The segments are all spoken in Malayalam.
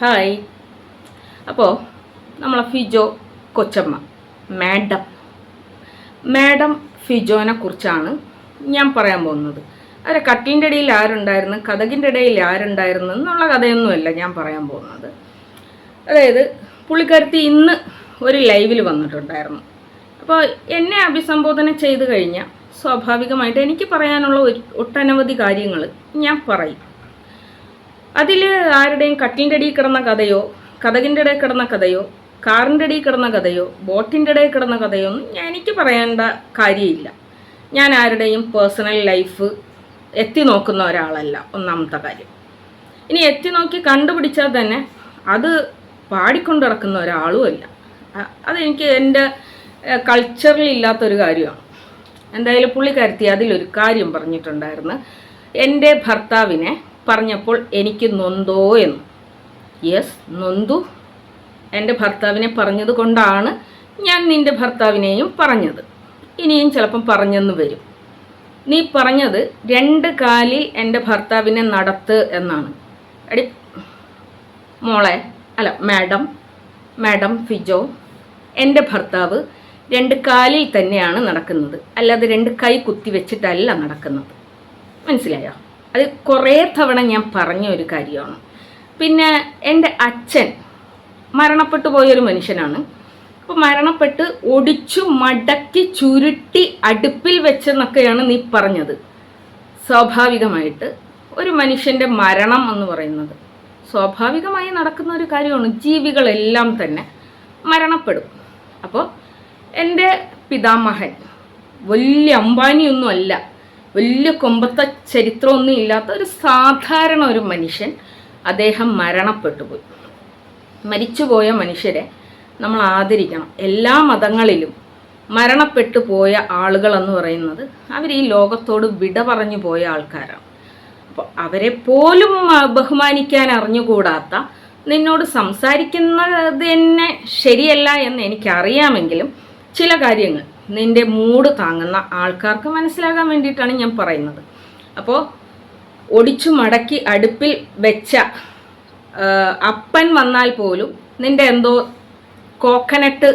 ഹായ്. അപ്പോൾ നമ്മളെ ഫിജോ കൊച്ചമ്മ മാഡം. മാഡം ഫിജോനെ കുറിച്ചാണ് ഞാൻ പറയാൻ പോകുന്നത്. അവരെ കട്ടിന്റെ ഇടയിൽ ആരുണ്ടായിരുന്നു കഥകിന്റെ ഇടയിൽ ആരുണ്ടായിരുന്നു എന്നുള്ള കഥയൊന്നുമല്ല ഞാൻ പറയാൻ പോകുന്നത്. അതായത് പുള്ളിക്കാരത്തി ഇന്ന് ഒരു ലൈവിൽ വന്നിട്ടുണ്ടായിരുന്നു. അപ്പോൾ എന്നെ അഭിസംബോധന ചെയ്തു കഴിഞ്ഞാൽ സ്വാഭാവികമായിട്ട് എനിക്ക് പറയാനുള്ള ഒരു ഒട്ടനവധി കാര്യങ്ങൾ ഞാൻ പറയും. അതിൽ ആരുടെയും കട്ടിലിന്റെ അടിയിൽ കിടന്ന കഥയോ കഥകിന്റെ ഇടയിൽ കിടന്ന കഥയോ കാറിന്റെ ഇടയിൽ കിടന്ന കഥയോ ബോട്ടിന്റെ ഇടയിൽ കിടന്ന കഥയോ ഒന്നും എനിക്ക് പറയേണ്ട കാര്യമില്ല. ഞാൻ ആരുടെയും പേഴ്സണൽ ലൈഫ് എത്തി നോക്കുന്ന ഒരാളല്ല ഒന്നാമത്തെ കാര്യം. ഇനി എത്തി നോക്കി കണ്ടുപിടിച്ചാൽ തന്നെ അത് പാടിക്കൊണ്ട് നടക്കുന്ന ഒരാളുമല്ല അതെനിക്ക് എന്റെ കൾച്ചറിൽ ഇല്ലാത്തൊരു കാര്യമാണ്. എന്തായാലും പുള്ളിക്കാരത്തി അതിലൊരു കാര്യം പറഞ്ഞിട്ടുണ്ടായിരുന്നു. എന്റെ ഭർത്താവിനെ പറഞ്ഞപ്പോൾ എനിക്ക് നൊന്തോ എന്ന്. യെസ് നൊന്തു. എന്റെ ഭർത്താവിനെ പറഞ്ഞത് കൊണ്ടാണ് ഞാൻ നിന്റെ ഭർത്താവിനെയും പറഞ്ഞത്. ഇനിയും ചിലപ്പം പറഞ്ഞെന്ന് വരും. നീ പറഞ്ഞത് രണ്ട് കാലിൽ എന്റെ ഭർത്താവിനെ നടത്ത് എന്നാണ്. അടി മോളെ അല്ല മാഡം മാഡം ഫിജോ എന്റെ ഭർത്താവ് രണ്ട് കാലിൽ തന്നെയാണ് നടക്കുന്നത്. അല്ലാതെ രണ്ട് കൈ കുത്തി വെച്ചിട്ടല്ല നടക്കുന്നത്. മനസ്സിലായോ? അത് കുറേ തവണ ഞാൻ പറഞ്ഞ ഒരു കാര്യമാണ്. പിന്നെ എന്റെ അച്ഛൻ മരണപ്പെട്ടു പോയൊരു മനുഷ്യനാണ്. അപ്പോൾ മരണപ്പെട്ട് ഒടിച്ചു മടക്കി ചുരുട്ടി അടുപ്പിൽ വെച്ചെന്നൊക്കെയാണ് നീ പറഞ്ഞത്. സ്വാഭാവികമായിട്ട് ഒരു മനുഷ്യന്റെ മരണം എന്ന് പറയുന്നത് സ്വാഭാവികമായി നടക്കുന്ന ഒരു കാര്യമാണ്. ജീവികളെല്ലാം തന്നെ മരണപ്പെടും. അപ്പോൾ എന്റെ പിതാമഹൻ വലിയ അംബാനിയൊന്നും അല്ല വലിയ കൊമ്പത്തെ ചരിത്രമൊന്നും ഇല്ലാത്ത ഒരു സാധാരണ ഒരു മനുഷ്യൻ അദ്ദേഹം മരണപ്പെട്ടു പോയി. മരിച്ചുപോയ മനുഷ്യരെ നമ്മൾ ആദരിക്കണം. എല്ലാ മതങ്ങളിലും മരണപ്പെട്ടു പോയ ആളുകൾ എന്ന് പറയുന്നത് അവർ ഈ ലോകത്തോട് വിട പറഞ്ഞു പോയ ആൾക്കാരാണ്. അപ്പോൾ അവരെ പോലും ബഹുമാനിക്കാൻ അറിഞ്ഞുകൂടാത്ത നിന്നോട് സംസാരിക്കുന്നത് തന്നെ ശരിയല്ല എന്ന് എനിക്കറിയാമെങ്കിലും ചില കാര്യങ്ങൾ നിന്റെ മൂഡ് താങ്ങുന്ന ആൾക്കാർക്ക് മനസ്സിലാകാൻ വേണ്ടിയിട്ടാണ് ഞാൻ പറയുന്നത്. അപ്പോൾ ഒടിച്ചു മടക്കി അടുപ്പിൽ വെച്ച അപ്പൻ വന്നാൽ പോലും നിന്റെ എന്തോ കോക്കനട്ട്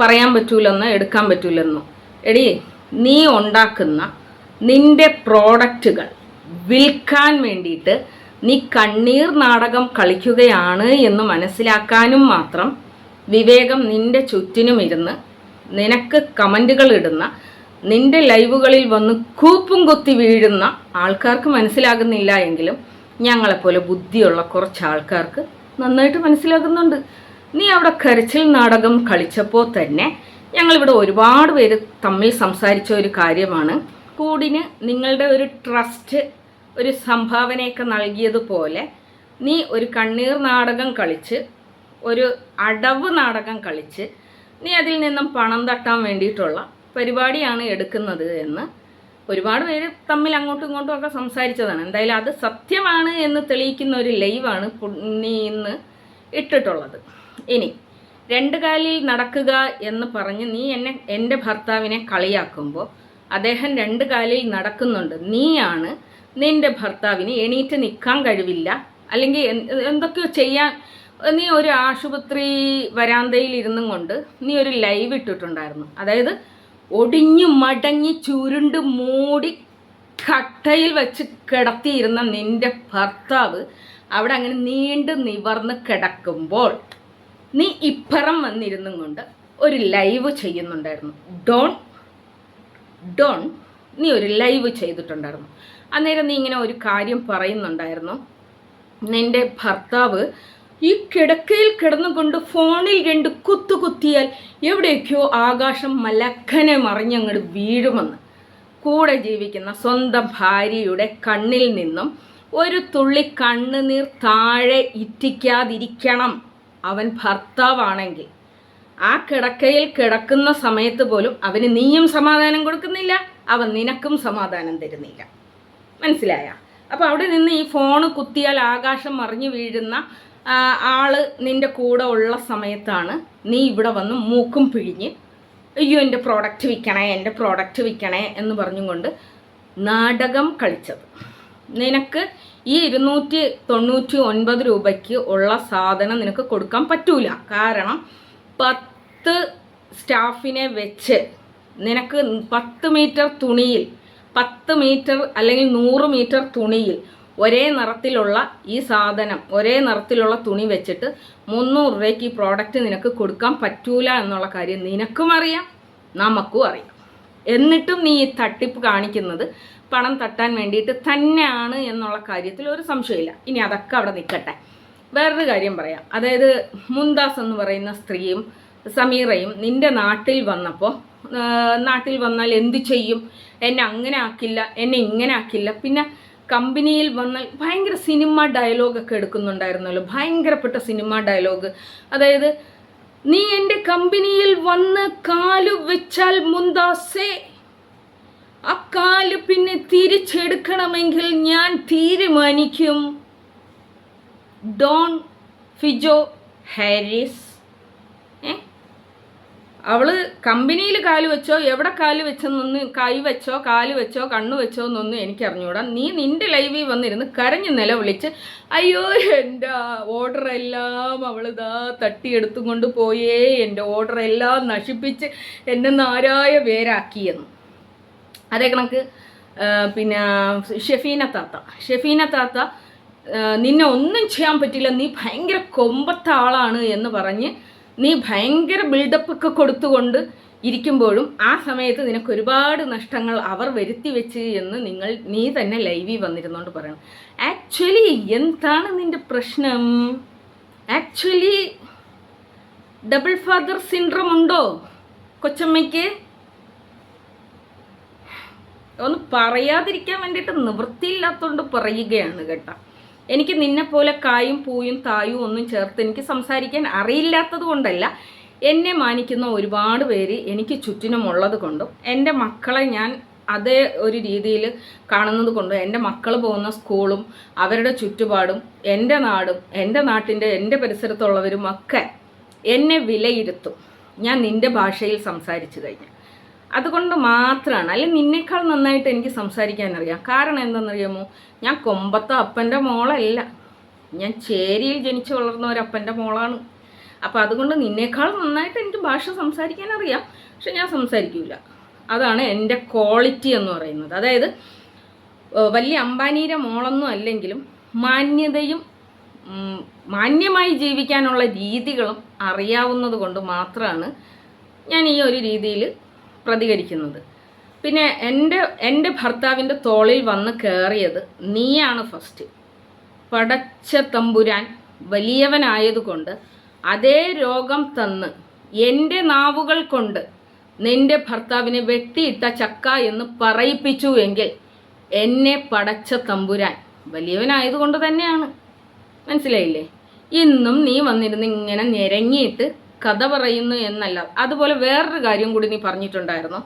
പറയാൻ പറ്റൂലെന്നോ എടുക്കാൻ പറ്റൂലെന്നോ. എടി നീ ഉണ്ടാക്കുന്ന നിന്റെ പ്രോഡക്റ്റുകൾ വിൽക്കാൻ വേണ്ടിയിട്ട് നീ കണ്ണീർ നാടകം കളിക്കുകയാണ് എന്ന് മനസ്സിലാക്കാനും മാത്രം വിവേകം നിന്റെ ചുറ്റിനും ഇരുന്ന് നിനക്ക് കമന്റുകൾ ഇടുന്ന നിന്റെ ലൈവുകളിൽ വന്ന് കൂപ്പും കൊത്തി വീഴുന്ന ആൾക്കാർക്ക് മനസ്സിലാകുന്നില്ല എങ്കിലും ഞങ്ങളെപ്പോലെ ബുദ്ധിയുള്ള കുറച്ച് ആൾക്കാർക്ക് നന്നായിട്ട് മനസ്സിലാകുന്നുണ്ട്. നീ അവിടെ കരച്ചിൽ നാടകം കളിച്ചപ്പോൾ തന്നെ ഞങ്ങളിവിടെ ഒരുപാട് പേര് തമ്മിൽ സംസാരിച്ച ഒരു കാര്യമാണ്. കൂടിന് നിങ്ങളുടെ ഒരു ട്രസ്റ്റ് ഒരു സംഭാവനയൊക്കെ നൽകിയതുപോലെ നീ ഒരു കണ്ണീർ നാടകം കളിച്ച് ഒരു അടവ് നാടകം കളിച്ച് നീ അതിൽ നിന്നും പണം തട്ടാൻ വേണ്ടിയിട്ടുള്ള പരിപാടിയാണ് എടുക്കുന്നത് എന്ന് ഒരുപാട് പേര് തമ്മിൽ അങ്ങോട്ടും ഇങ്ങോട്ടും ഒക്കെ സംസാരിച്ചതാണ്. എന്തായാലും അത് സത്യമാണ് എന്ന് തെളിയിക്കുന്ന ഒരു ലൈവാണ് പുണ്ണി ഇന്ന് ഇട്ടിട്ടുള്ളത്. ഇനി രണ്ട് കാലിൽ നടക്കുക എന്ന് പറഞ്ഞ് നീ എന്നെ എന്റെ ഭർത്താവിനെ കളിയാക്കുമ്പോൾ അദ്ദേഹം രണ്ട് കാലിൽ നടക്കുന്നുണ്ട്. നീയാണ് നിന്റെ ഭർത്താവിന് എണീറ്റ് നിൽക്കാൻ കഴിവില്ല. അല്ലെങ്കിൽ എന്ത് എന്തൊക്കെയോ ചെയ്യാൻ നീ ഒരു ആശുപത്രി വരാന്തയിൽ ഇരുന്നും കൊണ്ട് നീ ഒരു ലൈവ് ഇട്ടിട്ടുണ്ടായിരുന്നു. അതായത് ഒടിഞ്ഞു മടങ്ങി ചുരുണ്ട് മൂടി കട്ടയിൽ വെച്ച് കിടത്തിയിരുന്ന നിന്റെ ഭർത്താവ് അവിടെ അങ്ങനെ നീണ്ട് നിവർന്ന് കിടക്കുമ്പോൾ നീ ഇപ്പുറം വന്നിരുന്നും കൊണ്ട് ഒരു ലൈവ് ചെയ്യുന്നുണ്ടായിരുന്നു. ഡോൺ ഡോൺ നീ ഒരു ലൈവ് ചെയ്തിട്ടുണ്ടായിരുന്നു. അന്നേരം നീ ഇങ്ങനെ ഒരു കാര്യം പറയുന്നുണ്ടായിരുന്നു. നിന്റെ ഭർത്താവ് ഈ കിടക്കയിൽ കിടന്നുകൊണ്ട് ഫോണിൽ രണ്ട് കുത്തു കുത്തിയാൽ എവിടേക്കോ ആകാശം മലക്കനെ മറിഞ്ഞങ്ങോട്ട് വീഴുമെന്ന്. കൂടെ ജീവിക്കുന്ന സ്വന്തം ഭാര്യയുടെ കണ്ണിൽ നിന്നും ഒരു തുള്ളി കണ്ണുനീർ താഴെ ഇറ്റിക്കാതിരിക്കണം. അവൻ ഭർത്താവാണെങ്കിൽ. ആ കിടക്കയിൽ കിടക്കുന്ന സമയത്ത് പോലും അവന് നീയും സമാധാനം കൊടുക്കുന്നില്ല അവൻ നിനക്കും സമാധാനം തരുന്നില്ല. മനസ്സിലായ? അപ്പോൾ അവിടെ നിന്ന് ഈ ഫോണ് കുത്തിയാൽ ആകാശം മറിഞ്ഞു വീഴുന്ന ആൾ നിന്റെ കൂടെ ഉള്ള സമയത്താണ് നീ ഇവിടെ വന്ന് മൂക്കും പിഴിഞ്ഞ് അയ്യോ എന്റെ പ്രോഡക്റ്റ് വിൽക്കണേ എന്റെ പ്രോഡക്റ്റ് വിൽക്കണേ എന്ന് പറഞ്ഞും കൊണ്ട് നാടകം കളിച്ചത്. നിനക്ക് ഈ ഇരുന്നൂറ്റി തൊണ്ണൂറ്റി ഒൻപത് രൂപയ്ക്ക് ഉള്ള സാധനം നിനക്ക് കൊടുക്കാൻ പറ്റൂല. കാരണം പത്ത് സ്റ്റാഫിനെ വെച്ച് നിനക്ക് പത്ത് മീറ്റർ തുണിയിൽ പത്ത് മീറ്റർ അല്ലെങ്കിൽ നൂറ് മീറ്റർ തുണിയിൽ ഒരേ നിറത്തിലുള്ള ഈ സാധനം ഒരേ നിറത്തിലുള്ള തുണി വെച്ചിട്ട് മുന്നൂറ് രൂപയ്ക്ക് ഈ പ്രോഡക്റ്റ് നിനക്ക് കൊടുക്കാൻ പറ്റൂല എന്നുള്ള കാര്യം നിനക്കും അറിയാം നമുക്കും അറിയാം. എന്നിട്ടും നീ ഈ തട്ടിപ്പ് കാണിക്കുന്നത് പണം തട്ടാൻ വേണ്ടിയിട്ട് തന്നെയാണ് എന്നുള്ള കാര്യത്തിൽ ഒരു സംശയമില്ല. ഇനി അതൊക്കെ അവിടെ നിൽക്കട്ടെ. വേറൊരു കാര്യം പറയാം. അതായത് മുന്താസ് എന്ന് പറയുന്ന സ്ത്രീയും സമീറയും നിന്റെ നാട്ടിൽ വന്നപ്പോൾ നാട്ടിൽ വന്നാൽ എന്ത് ചെയ്യും? എന്നെ അങ്ങനെ ആക്കില്ല എന്നെ ഇങ്ങനെ ആക്കില്ല. പിന്നെ കമ്പനിയിൽ വന്നാൽ ഭയങ്കര സിനിമ ഡയലോഗൊക്കെ എടുക്കുന്നുണ്ടായിരുന്നല്ലോ. ഭയങ്കരപ്പെട്ട സിനിമ ഡയലോഗ് അതായത് നീ എന്റെ കമ്പനിയിൽ വന്ന് കാലു വെച്ചാൽ മുന്താസേ ആ കാൽ പിന്നെ തിരിച്ചെടുക്കണമെങ്കിൽ ഞാൻ തീരുമാനിക്കും. ഡോൺ ഫിജോ ഹാരിസ്. അവൾ കമ്പനിയിൽ കാൽ വെച്ചോ എവിടെ കാൽ വെച്ചെന്നൊന്നും കൈ വെച്ചോ കാൽ വെച്ചോ കണ്ണു വെച്ചോ എന്നൊന്നും എനിക്ക് അറിഞ്ഞൂടാ നീ നിന്റെ ലൈവിൽ വന്നിരുന്ന് കരഞ്ഞ് നിലവിളിച്ച് അയ്യോ എന്റെ ഓർഡർ എല്ലാം അവൾ അവളിതാ തട്ടിയെടുത്തും കൊണ്ട് പോയേ എന്റെ ഓർഡർ എല്ലാം നശിപ്പിച്ച് എന്നെ നാരായ പേരാക്കിയെന്ന് അതേ കണക്ക് പിന്നെ ഷെഫീന താത്ത. ഷെഫീന താത്ത നിന്നെ ഒന്നും ചെയ്യാൻ പറ്റില്ല നീ ഭയങ്കര കൊമ്പത്ത ആളാണ് എന്ന് പറഞ്ഞ് നീ ഭയങ്കര ബിൽഡപ്പ് ഒക്കെ കൊടുത്തുകൊണ്ട് ഇരിക്കുമ്പോഴും ആ സമയത്ത് നിനക്ക് ഒരുപാട് നഷ്ടങ്ങൾ അവർ വരുത്തി വെച്ച് എന്ന് നിങ്ങൾ നീ തന്നെ ലൈവിൽ വന്നിരുന്നോണ്ട് പറയണം. ആക്ച്വലി എന്താണ് നിന്റെ പ്രശ്നം? ആക്ച്വലി ഡബിൾ ഫാദർ സിൻഡ്രം ഉണ്ടോ? കൊച്ചമ്മയ്ക്ക്? ഒന്ന് പറയാതിരിക്കാൻ വേണ്ടിയിട്ട് നിവൃത്തിയില്ലാത്തതുകൊണ്ട് പറയുകയാണ് കേട്ടോ. എനിക്ക് നിന്നെ പോലെ കായും പൂയും തായും ഒന്നും ചേർത്ത് എനിക്ക് സംസാരിക്കാൻ അറിയില്ലാത്തത് കൊണ്ടല്ല. എന്നെ മാനിക്കുന്ന ഒരുപാട് പേര് എനിക്ക് ചുറ്റിനുമുള്ളത് കൊണ്ടും എന്റെ മക്കളെ ഞാൻ അതേ ഒരു രീതിയിൽ കാണുന്നത് കൊണ്ടും എന്റെ മക്കൾ പോകുന്ന സ്കൂളും അവരുടെ ചുറ്റുപാടും എന്റെ നാടും എന്റെ നാട്ടിന്റെ എന്റെ പരിസരത്തുള്ളവരും ഒക്കെ എന്നെ വിലയിരുത്തും. ഞാൻ നിന്റെ ഭാഷയിൽ സംസാരിച്ചു കഴിഞ്ഞാൽ അതുകൊണ്ട് മാത്രമാണ് അല്ലെങ്കിൽ നിന്നേക്കാൾ നന്നായിട്ട് എനിക്ക് സംസാരിക്കാൻ അറിയാം കാരണം എന്താണെന്നറിയാമോ? ഞാൻ കൊമ്പത്ത അപ്പന്റെ മോളല്ല. ഞാൻ ചേരിയിൽ ജനിച്ചു വളർന്ന ഒരു അപ്പന്റെ മോളാണ്. അപ്പോൾ അതുകൊണ്ട് നിന്നേക്കാൾ നന്നായിട്ട് എനിക്ക് ഭാഷ സംസാരിക്കാൻ അറിയാം പക്ഷെ ഞാൻ സംസാരിക്കില്ല അതാണ് എന്റെ ക്വാളിറ്റി എന്ന് പറയുന്നത്. അതായത് വലിയ അംബാനിയുടെ മോളൊന്നും അല്ലെങ്കിലും മാന്യതയും മാന്യമായി ജീവിക്കാനുള്ള രീതികളും അറിയാവുന്നത് കൊണ്ട് മാത്രമാണ് ഞാൻ ഈ ഒരു രീതിയിൽ പ്രതികരിക്കുന്നത്. പിന്നെ എന്റെ എന്റെ ഭർത്താവിന്റെ തോളിൽ വന്ന് കയറിയത് നീയാണ് ഫസ്റ്റ് പടച്ച തമ്പുരാൻ വലിയവനായതുകൊണ്ട് അതേ രോഗം തന്ന് എന്റെ നാവുകൾ കൊണ്ട് നിന്റെ ഭർത്താവിനെ വെട്ടിയിട്ട ചക്ക എന്ന് പറയിപ്പിച്ചു എങ്കിൽ എന്നെ പടച്ച തമ്പുരാൻ വലിയവനായതുകൊണ്ട് തന്നെയാണ്. മനസ്സിലായില്ലേ? ഇന്നും നീ വന്നിരുന്ന് ഇങ്ങനെ ഞെരങ്ങിയിട്ട് കഥ പറയുന്നു എന്നല്ല. അതുപോലെ വേറൊരു കാര്യം കൂടി നീ പറഞ്ഞിട്ടുണ്ടായിരുന്നു.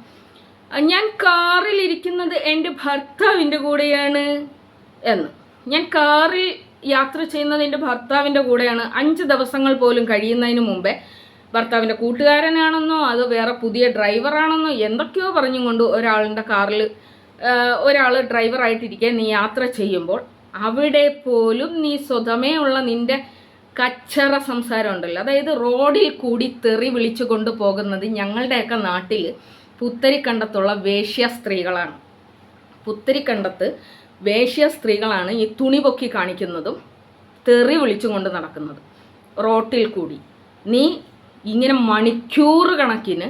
ഞാൻ കാറിൽ ഇരിക്കുന്നത് എന്റെ ഭർത്താവിന്റെ കൂടെയാണ് എന്ന്. ഞാൻ കാറിൽ യാത്ര ചെയ്യുന്നത് എന്റെ ഭർത്താവിന്റെ കൂടെയാണ്. അഞ്ച് ദിവസങ്ങൾ പോലും കഴിയുന്നതിന് മുമ്പേ ഭർത്താവിന്റെ കൂട്ടുകാരനാണെന്നോ അത് വേറെ പുതിയ ഡ്രൈവറാണെന്നോ എന്തൊക്കെയോ പറഞ്ഞും കൊണ്ട് ഒരാളുടെ കാറിൽ ഒരാൾ ഡ്രൈവറായിട്ടിരിക്കെ നീ യാത്ര ചെയ്യുമ്പോൾ അവിടെ പോലും നീ സ്വതമേ ഉള്ള നിന്റെ കച്ചറ സംസാരം ഉണ്ടല്ലോ. അതായത് റോഡിൽ കൂടി തെറി വിളിച്ചു കൊണ്ട് പോകുന്നത് ഞങ്ങളുടെയൊക്കെ നാട്ടിൽ പുത്തരിക്കണ്ടത്തുള്ള വേശ്യ സ്ത്രീകളാണ്. പുത്തരിക്കണ്ടത്ത് വേശ്യ സ്ത്രീകളാണ് ഈ തുണി പൊക്കി കാണിക്കുന്നതും തെറി വിളിച്ചുകൊണ്ട് കൊണ്ട് നടക്കുന്നതും. റോട്ടിൽ കൂടി. നീ ഇങ്ങനെ മണിക്കൂർ കണക്കിന്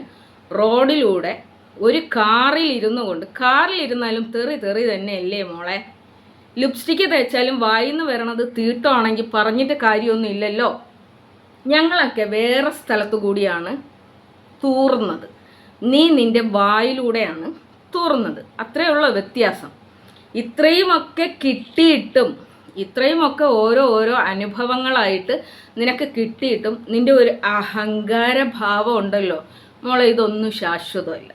റോഡിലൂടെ ഒരു കാറിൽ ഇരുന്നു കൊണ്ട് കാറിൽ ഇരുന്നാലും തെറി തെറി തന്നെയല്ലേ മോളെ? ലിപ്സ്റ്റിക്ക് തേച്ചാലും വായിന്ന് വരണത് തീട്ടമാണെങ്കിൽ പറഞ്ഞിട്ട് കാര്യമൊന്നും ഇല്ലല്ലോ. ഞങ്ങളൊക്കെ വേറെ സ്ഥലത്തു കൂടിയാണ് തൂറുന്നത് നീ നിന്റെ വായിലൂടെയാണ് തൂറുന്നത് അത്രയുള്ള വ്യത്യാസം. ഇത്രയുമൊക്കെ കിട്ടിയിട്ടും ഇത്രയുമൊക്കെ ഓരോ ഓരോ അനുഭവങ്ങളായിട്ട് നിനക്ക് കിട്ടിയിട്ടും നിന്റെ ഒരു അഹങ്കാര ഭാവം ഉണ്ടല്ലോ. മോളെ ഇതൊന്നും ശാശ്വതമല്ല.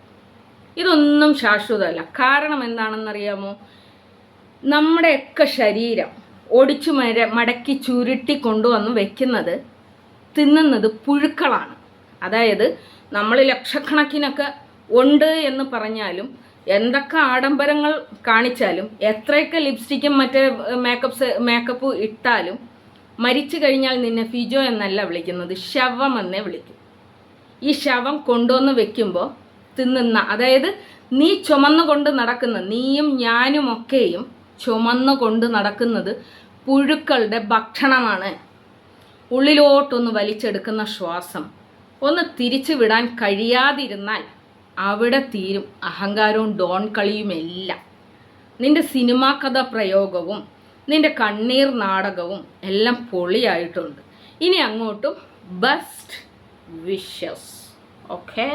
ഇതൊന്നും ശാശ്വതമല്ല. കാരണം എന്താണെന്നറിയാമോ? നമ്മുടെയൊക്കെ ശരീരം ഒടിച്ചു മര മടക്കി ചുരുട്ടി കൊണ്ടുവന്ന് വെക്കുന്നത് തിന്നുന്നത് പുഴുക്കളാണ്. അതായത് നമ്മൾ ലക്ഷക്കണക്കിനൊക്കെ ഉണ്ട് എന്ന് പറഞ്ഞാലും എന്തൊക്കെ ആഡംബരങ്ങൾ കാണിച്ചാലും എത്രയൊക്കെ ലിപ്സ്റ്റിക്കും മറ്റേ മേക്കപ്പ് മേക്കപ്പ് ഇട്ടാലും മരിച്ചു കഴിഞ്ഞാൽ നിന്നെ ഫിജോ എന്നല്ല വിളിക്കുന്നത് ശവം എന്നേ വിളിക്കും. ഈ ശവം കൊണ്ടുവന്ന് വെക്കുമ്പോൾ തിന്നുന്ന അതായത് നീ ചുമന്നുകൊണ്ട് നടക്കുന്ന നീയും ഞാനും ഒക്കെയും ചുമന്നു കൊണ്ട് നടക്കുന്നത് പുഴുക്കളുടെ ഭക്ഷണമാണ്. ഉള്ളിലോട്ടൊന്ന് വലിച്ചെടുക്കുന്ന ശ്വാസം. ഒന്ന് തിരിച്ചു വിടാൻ കഴിയാതിരുന്നാൽ അവിടെ തീരും. അഹങ്കാരവും ഡോൺ കളിയുമെല്ലാം നിന്റെ സിനിമാ കഥ പ്രയോഗവും നിന്റെ കണ്ണീർ നാടകവും എല്ലാം പൊളിയായിട്ടുണ്ട്. ഇനി അങ്ങോട്ടും ബെസ്റ്റ് വിഷസ്. ഓക്കേ?